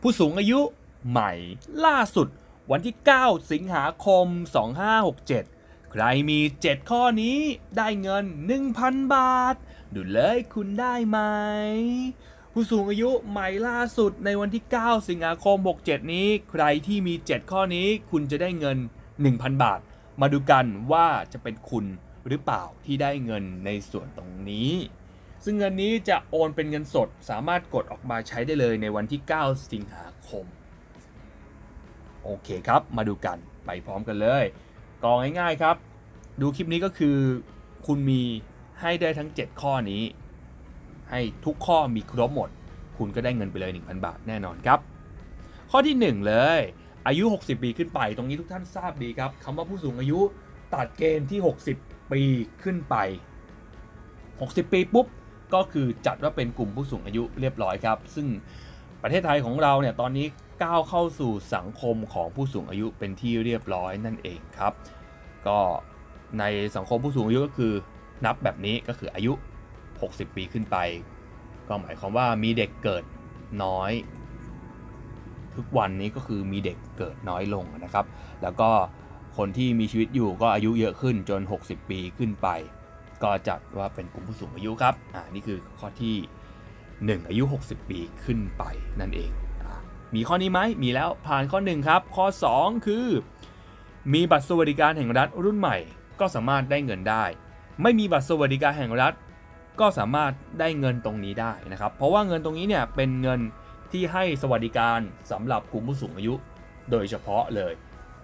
ผู้สูงอายุใหม่ ล่าสุด วันที่ 9 สิงหาคม 2567 ใครมี 7 ข้อนี้ได้เงิน 1,000 บาท ดูเลยคุณได้ไหม ผู้สูงอายุใหม่ล่าสุดในวันที่ 9 สิงหาคม 67 นี้ ใครที่มี 7 ข้อนี้คุณจะได้เงิน 1,000 บาท มาดูกันว่าจะเป็นคุณหรือเปล่าที่ได้เงินในส่วนตรงนี้ ซึ่งเงินนี้จะโอนเป็นเงินสดสามารถกดออกมาใช้ได้เลยในวันที่ 9 สิงหาคม โอเคครับ มาดูกันไปพร้อมกันเลยกองง่ายๆครับ ดูคลิปนี้ก็คือคุณมีให้ได้ทั้ง 7 ข้อนี้ ให้ทุกข้อมีครบหมด คุณก็ได้เงินไปเลย 1,000 บาทแน่นอนครับ ข้อที่ 1 เลย อายุ 60 ปีขึ้นไป ตรงนี้ทุกท่านทราบดีครับคำว่าผู้สูงอายุตัดเกณฑ์ที่ 60 ปีขึ้นไป 60 ปีปุ๊บ ก็คือจัดว่าเป็นกลุ่มผู้สูงอายุเรียบร้อยครับ ซึ่งประเทศไทยของเราเนี่ยตอนนี้ก้าวเข้าสู่สังคมของผู้สูงอายุเป็นที่เรียบร้อยนั่นเองครับ ก็ในสังคมผู้สูงอายุก็คือนับแบบนี้ก็คืออายุ 60 ปีขึ้นไป ก็หมายความว่ามีเด็กเกิดน้อย ทุกวันนี้ก็คือมีเด็กเกิดน้อยลงนะครับ แล้วก็คนที่มีชีวิตอยู่ก็อายุเยอะขึ้นจน 60 ปีขึ้นไป ก็จัดว่าเป็นกลุ่มผู้สูงอายุครับอ่านี่คือข้อที่ 1 อายุ 60 ปีขึ้นไปนั่นเองอ่ามีข้อนี้ไหมมีแล้วผ่านข้อ 1 ครับ ข้อ 2 คือ มีบัตรสวัสดิการแห่งรัฐรุ่นใหม่ ก็สามารถได้เงินได้ ไม่มีบัตรสวัสดิการแห่งรัฐ ก็สามารถได้เงินตรงนี้ได้นะครับ เพราะว่าเงินตรงนี้เนี่ยเป็นเงินที่ให้สวัสดิการสำหรับกลุ่มผู้สูงอายุ โดยเฉพาะเลย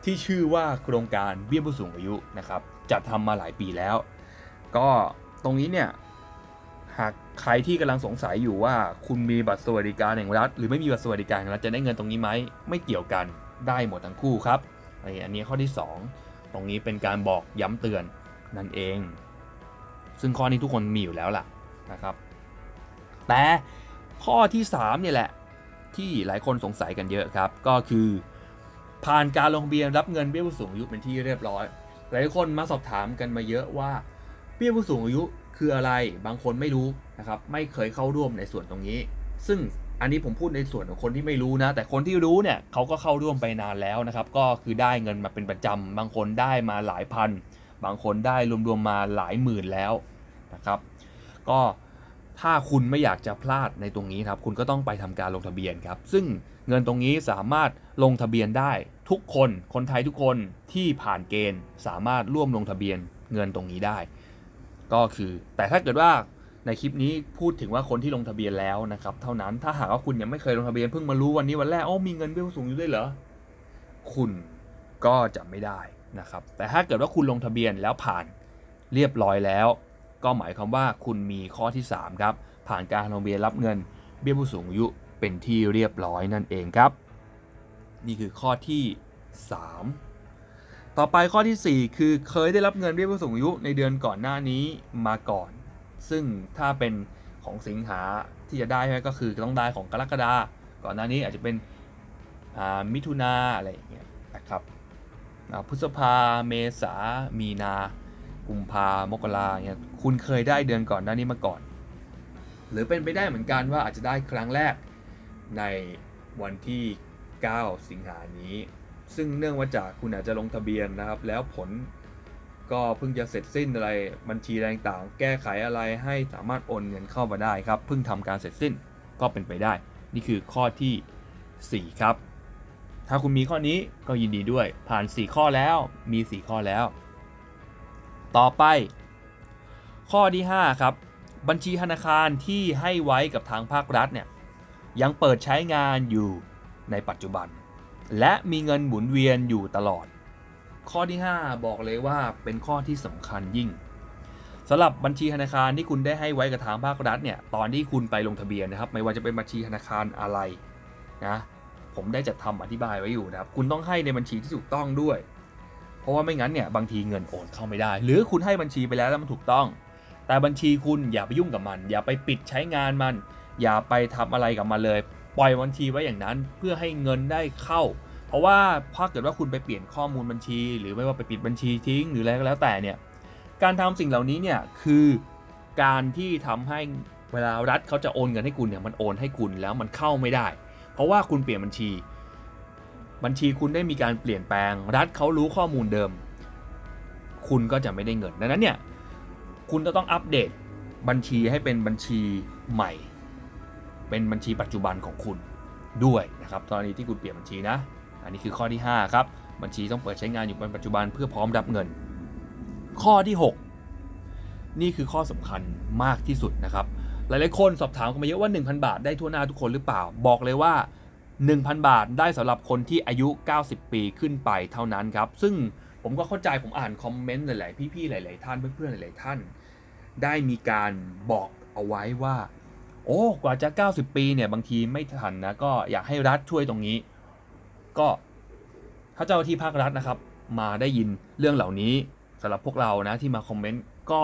ที่ชื่อว่าโครงการเบี้ยผู้สูงอายุนะครับจัดทำมาหลายปีแล้ว ก็ตรงนี้เนี่ยหากใครที่กำลังสงสัยอยู่ว่าคุณมีบัตรสวัสดิการแห่งรัฐ หรือไม่มีบัตรสวัสดิการแห่งรัฐจะได้เงินตรงนี้ไหมไม่เกี่ยวกันได้หมดทั้งคู่ครับอันนี้ข้อที่ 2 ตรงนี้เป็นการบอกย้ำเตือนนั่นเอง ซึ่งข้อนี้ทุกคนมีอยู่แล้วล่ะนะครับ แต่ข้อที่3เนี่ยแหละที่หลายคนสงสัยกันเยอะครับ ก็คือ ผ่านการลงทะเบียนรับเงินเบี้ยผู้สูงอายุเป็นที่เรียบร้อย หลายคนมาสอบถามกันมาเยอะว่า บี้ยผู้สูงอายุคืออะไรบางคนไม่รู้นะครับไม่เคยเข้าร่วมในส่วนตรงนี้ ซึ่งอันนี้ผมพูดในส่วนของคนที่ไม่รู้นะ แต่คนที่รู้เนี่ยเขาก็เข้าร่วมไปนานแล้วนะครับ ก็คือได้เงินมาเป็นประจำบางคนได้มาหลายพัน บางคนได้รวมๆมาหลายหมื่นแล้วนะครับ ก็ถ้าคุณไม่อยากจะพลาดในตรงนี้ครับ คุณก็ต้องไปทำการลงทะเบียนครับ ซึ่งเงินตรงนี้สามารถลงทะเบียนได้ทุกคน คนไทยทุกคนที่ผ่านเกณฑ์ สามารถร่วมลงทะเบียนเงินตรงนี้ได้ ก็คือ แต่ถ้าเกิดว่าในคลิปนี้พูดถึงว่าคนที่ลงทะเบียนแล้วนะครับเท่านั้นถ้าหากว่าคุณยังไม่เคยลงทะเบียนเพิ่งมารู้วันนี้วันแรกอ๋อมีเงินเบี้ยผู้สูงอายุด้วยเหรอคุณก็จะไม่ได้นะครับ แต่ถ้าเกิดว่าคุณลงทะเบียนแล้วผ่านเรียบร้อยแล้ว ก็หมายความว่าคุณมีข้อที่ 3 ครับ ผ่านการลงทะเบียนรับเงิน เบี้ยผู้สูงอายุเป็นที่เรียบร้อยนั่นเองครับ นี่คือข้อที่ 3 ต่อไปข้อทีสี่ 4 คือเคยได้รับเงินเบี้ยผู้สูงอายุในเดือนก่อนหน้านี้มาก่อน ซึ่งถ้าเป็นของสิงหาที่จะได้ใช่ไหมก็คือต้องได้ของกรกฎาก่อนหน้านี้อาจจะเป็นมิถุนาอะไรอย่างเงี้ยนะครับพฤษภาเมษามีนากุมภามกราเนี่ยคุณเคยได้เดือนก่อนหน้านี้มาก่อน หรือเป็นไปได้เหมือนกันว่าอาจจะได้ครั้งแรกในวันที่ 9 สิงหานี้ ซึ่งเนื่องมาจากคุณอาจจะลงทะเบียนนะครับ แล้วผลก็เพิ่งจะเสร็จสิ้นอะไรบัญชีอะไรต่างแก้ไขอะไรให้สามารถโอนเงินเข้ามาได้ครับ เพิ่งทำการเสร็จสิ้นก็เป็นไปได้ นี่คือข้อทีสี่ 4 ครับ ถ้าคุณมีข้อนี้ก็ยินดีด้วย ผ่าน 4 ข้อแล้วมี 4 ข้อแล้ว ต่อไป ข้อที่ 5 ครับ บัญชีธนาคารที่ให้ไว้กับทางภาครัฐเนี่ยยังเปิดใช้งานอยู่ในปัจจุบัน และมีเงินหมุนเวียนอยู่ตลอด ข้อที่ 5 บอกเลยว่าเป็นข้อที่สำคัญยิ่งสำหรับบัญชีธนาคารที่คุณได้ให้ไว้กับทางภาครัฐเนี่ยตอนที่คุณไปลงทะเบียนนะครับ ไม่ว่าจะเป็นบัญชีธนาคารอะไรนะผมได้จัดทำอธิบายไว้อยู่นะครับ คุณต้องให้ในบัญชีที่ถูกต้องด้วย เพราะว่าไม่งั้นเนี่ยบางทีเงินโอนเข้าไม่ได้ หรือคุณให้บัญชีไปแล้วแล้วมันถูกต้อง แต่บัญชีคุณอย่าไปยุ่งกับมัน อย่าไปปิดใช้งานมัน อย่าไปทำอะไรกับมันเลย ปล่อยบัญชีไว้อย่างนั้นเพื่อให้เงินได้เข้า เพราะว่าถ้าเกิดว่าคุณไปเปลี่ยนข้อมูลบัญชี หรือไม่ว่าไปปิดบัญชีทิ้งหรืออะไรก็แล้วแต่เนี่ยการทำสิ่งเหล่านี้เนี่ยคือการที่ทำให้เวลารัฐเขาจะโอนเงินให้คุณเนี่ยมันโอนให้คุณแล้วมันเข้าไม่ได้ เพราะว่าคุณเปลี่ยนบัญชี บัญชีคุณได้มีการเปลี่ยนแปลง รัฐเขารู้ข้อมูลเดิม คุณก็จะไม่ได้เงินดังนั้นเนี่ยคุณจะต้องอัปเดตบัญชีให้เป็นบัญชีใหม่ เป็นบัญชีปัจจุบันของคุณด้วยนะครับตอนนี้ที่คุณเปลี่ยนบัญชีนะ อันนี้คือข้อที่ 5 ครับ บัญชีต้องเปิดใช้งานอยู่เป็นปัจจุบันเพื่อพร้อมรับเงิน ข้อที่ 6 นี่คือข้อสำคัญมากที่สุดนะครับ หลายๆคนสอบถามกันมาเยอะว่า 1,000 บาทได้ทั่วหน้าทุกคนหรือเปล่า บอกเลยว่า 1,000 บาทได้สำหรับคนที่อายุ 90 ปีขึ้นไปเท่านั้นครับ ซึ่งผมก็เข้าใจผมอ่านคอมเมนต์หลาย ๆ พี่ ๆ หลาย ๆ ท่านเพื่อน ๆ หลาย ๆ ท่าน ได้มีการบอกเอาไว้ว่า โอ้กว่าจะ 90 ปีเนี่ยบางทีไม่ทันนะก็อยากให้รัฐช่วยตรงนี้ ก็ถ้าเจ้าที่ภาครัฐนะครับ มาได้ยินเรื่องเหล่านี้สำหรับพวกเรานะที่มาคอมเมนต์ก็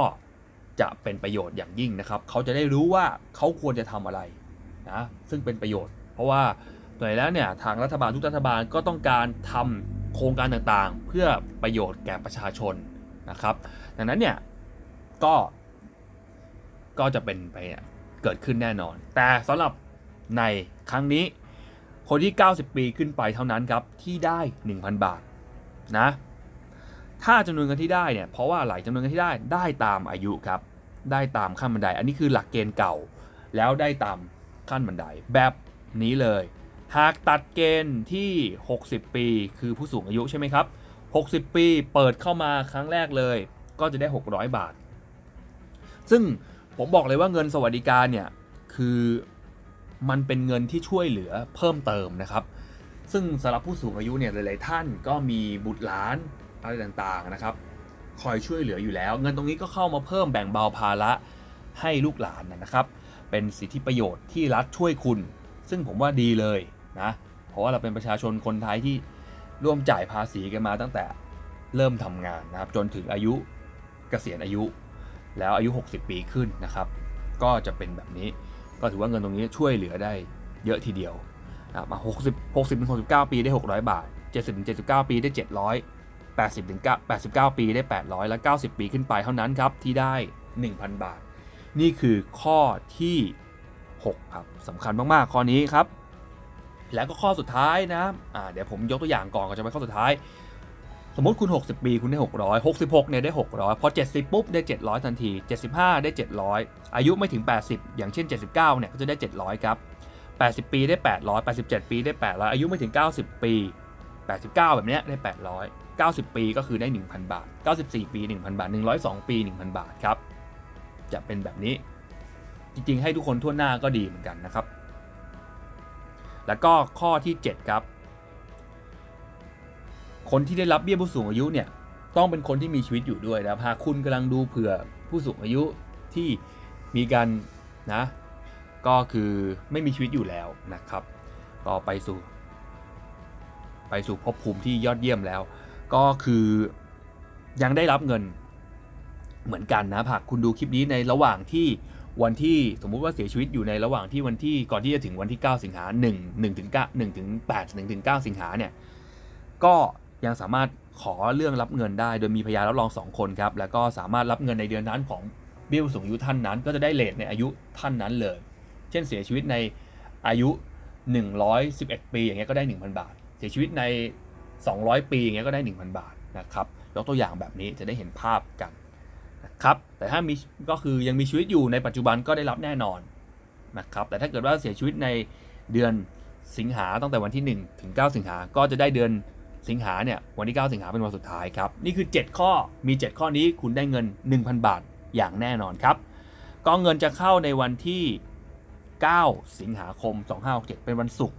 จะเป็นประโยชน์อย่างยิ่งนะครับ เขาจะได้รู้ว่าเขาควรจะทำอะไรนะซึ่งเป็นประโยชน์ เพราะว่าโดยแล้วเนี่ยทางรัฐบาลทุกรัฐบาลก็ต้องการทำโครงการต่างๆ เพื่อประโยชน์แก่ประชาชนนะครับ ดังนั้นเนี่ยก็ก็จะเป็นไป เกิดขึ้นแน่นอน แต่สำหรับในครั้งนี้ คนที่ 90 ปีขึ้นไปเท่านั้นครับ ที่ได้ 1,000 บาทนะ ถ้าจำนวนเงินที่ได้เนี่ย เพราะว่าหลายจำนวนเงินที่ได้ได้ตามอายุครับ ได้ตามขั้นบันได อันนี้คือหลักเกณฑ์เก่า แล้วได้ตามขั้นบันไดแบบนี้เลย หากตัดเกณฑ์ที่ 60 ปี คือผู้สูงอายุใช่ไหมครับ 60 ปีเปิดเข้ามาครั้งแรกเลย ก็จะได้ 600 บาท ซึ่ง ผมบอกเลยว่าเงินสวัสดิการเนี่ยคือมันเป็นเงินที่ช่วยเหลือเพิ่มเติมนะครับ ซึ่งสำหรับผู้สูงอายุเนี่ยหลาย ๆ ท่านก็มีบุตรหลานอะไรต่างๆนะครับ คอยช่วยเหลืออยู่แล้ว เงินตรงนี้ก็เข้ามาเพิ่มแบ่งเบาภาระให้ลูกหลานนะครับ เป็นสิทธิประโยชน์ที่รัฐช่วยคุณ ซึ่งผมว่าดีเลยนะเพราะว่าเราเป็นประชาชนคนไทยที่ร่วมจ่ายภาษีกันมาตั้งแต่เริ่มทำงานนะครับ จนถึงอายุเกษียณอายุ แล้วอายุ 60 ปีขึ้นนะครับ ก็จะเป็นแบบนี้ ก็ถือว่าเงินตรงนี้ช่วยเหลือได้เยอะทีเดียวนะมา60 60ถึง69 ปีได้ 600 บาท 70ถึง79 ปีได้ 700 80ถึง89 ปีได้ 800 และ 90 ปีขึ้นไปเท่านั้นครับที่ได้ 1,000 บาท นี่คือข้อที่ 6 ครับสำคัญมากๆ ข้อนี้ครับ แล้วก็ข้อสุดท้ายนะอ่าเดี๋ยวผมยกตัวอย่างก่อนก่อนจะไปข้อสุดท้าย สมมติคุณ 60 ปีคุณได้ 600 66เนี่ยได้ 600 พอ 70 ปุ๊บได้ 700 ทันที 75 ได้ 700 อายุไม่ถึง 80 อย่างเช่น 79 เนี่ยก็จะได้ 700 ครับ 80 ปีได้ 800 87 ปีได้ 800 อายุไม่ถึง 90 ปี 89 แบบเนี้ยได้ 800 90 ปีก็คือได้ 1,000 บาท 94 ปี 1,000 บาท 102 ปี 1,000 บาทครับ จะเป็นแบบนี้ จริงๆ ให้ทุกคนทั่วหน้าก็ดีเหมือนกันนะครับ แล้วก็ข้อที่ 7 ครับ คนที่ได้รับเบี้ยผู้สูงอายุเนี่ยต้องเป็นคนที่มีชีวิตอยู่ด้วยนะครับหากคุณกำลังดูเผื่อผู้สูงอายุที่มีการนะก็คือไม่มีชีวิตอยู่แล้วนะครับก็ไปสู่ ไปสู่ภพภูมิที่ยอดเยี่ยมแล้ว ก็คือยังได้รับเงินเหมือนกันนะหากคุณดูคลิปนี้ในระหว่างที่วันที่สมมุติว่าเสียชีวิตอยู่ในระหว่างที่วันที่ก่อนที่จะถึงวันที่ 9 สิงหา1 1ถึง9 1ถึง8 1ถึง9สิงหาเนี่ยก็ ยังสามารถขอเรื่องรับเงินได้ โดยมีพยานรับรอง 2 คนครับ แล้วก็สามารถรับเงินในเดือนนั้นของเบี้ยผู้สูงอายุท่านนั้น ก็จะได้เลทในอายุท่านนั้นเลย เช่นเสียชีวิตในอายุ 111 ปีอย่างเงี้ยก็ได้ 1,000 บาท เสียชีวิตใน 200 ปีอย่างเงี้ยก็ได้ 1,000 บาทนะครับ ยกตัวอย่างแบบนี้จะได้เห็นภาพกันนะครับ แต่ถ้ามีก็คือยังมีชีวิตอยู่ในปัจจุบันก็ได้รับแน่นอนนะครับ แต่ถ้าเกิดว่าเสียชีวิตในเดือนสิงหาตั้งแต่วันที่ 1 ถึง 9 สิงหาก็จะได้เดือน สิงหาเนี่ยวันที่ 9 สิงหาเป็นวันสุดท้ายครับ นี่คือ 7 ข้อมี 7 ข้อนี้คุณได้เงิน 1,000 บาทอย่างแน่นอนครับก็เงินจะเข้าในวันที่ 9 สิงหาคม 2567 เป็นวันศุกร์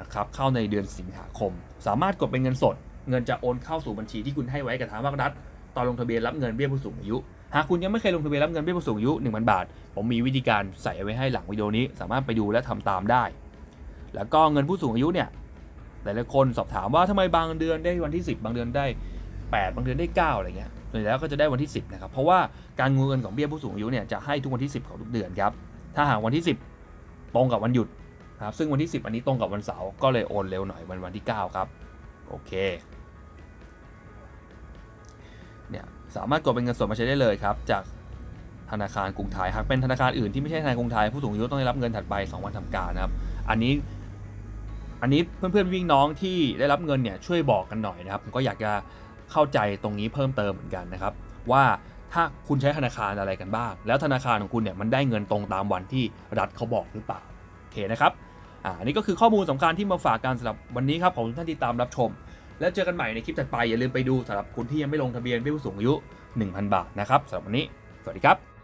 นะครับเข้าในเดือนสิงหาคม สามารถกดเป็นเงินสด เงินจะโอนเข้าสู่บัญชีที่คุณให้ไว้กับทางภาครัฐตอนลงทะเบียนรับเงินเบี้ยผู้สูงอายุ หากคุณยังไม่เคยลงทะเบียนรับเงินเบี้ยผู้สูงอายุ 1,000 บาท ผมมีวิธีการใส่ไว้ให้หลังวิดีโอนี้ สามารถไปดูและทำตามได้ แล้วก็เงินผู้สูงอายุเนี่ย ลายๆคนสอบถามว่าทำไมบางเดือนได้วันที่ 10 บางเดือนได้ 8 บางเดือนได้ 9 อะไรเงี้ยส่วนใหญ่แล้วก็จะได้วันที่ 10 นะครับ เพราะว่าการเงินของเบี้ยผู้สูงอายุเนี่ยจะให้ทุกวันที่ 10 ของทุกเดือนครับ ถ้าหากวันที่ 10 ตรงกับวันหยุดครับ ซึ่งวันที่ 10 อันนี้ตรงกับวันเสาร์ ก็เลยโอนเร็วหน่อยวันวันที่ 9 ครับ โอเค เนี่ยสามารถกดเป็นเงินสดมาใช้ได้เลยครับ จากธนาคารกรุงไทย หากเป็นธนาคารอื่นที่ไม่ใช่ธนาคารกรุงไทยผู้สูงอายุต้องได้รับเงินถัดไป2วันทำการนะครับ อันนี้ อันนี้เพื่อนๆวิ่งน้องที่ได้รับเงินเนี่ยช่วยบอกกันหน่อยนะครับผมก็อยากจะเข้าใจตรงนี้เพิ่มเติมเหมือนกันนะครับ ว่าถ้าคุณใช้ธนาคารอะไรกันบ้าง แล้วธนาคารของคุณเนี่ยมันได้เงินตรงตามวันที่รัฐเขาบอกหรือเปล่าโอเคนะครับอ่านนี้ก็คือข้อมูลสำคัญที่มาฝากกันสำหรับวันนี้ครับขอบคุณท่านที่ตามรับชม แล้วเจอกันใหม่ในคลิปถัดไปอย่าลืมไปดูสำหรับคุณที่ยังไม่ลงทะเบียนผู้สูงอายุ 1,000 บาทนะครับสำหรับวันนี้ สวัสดีครับ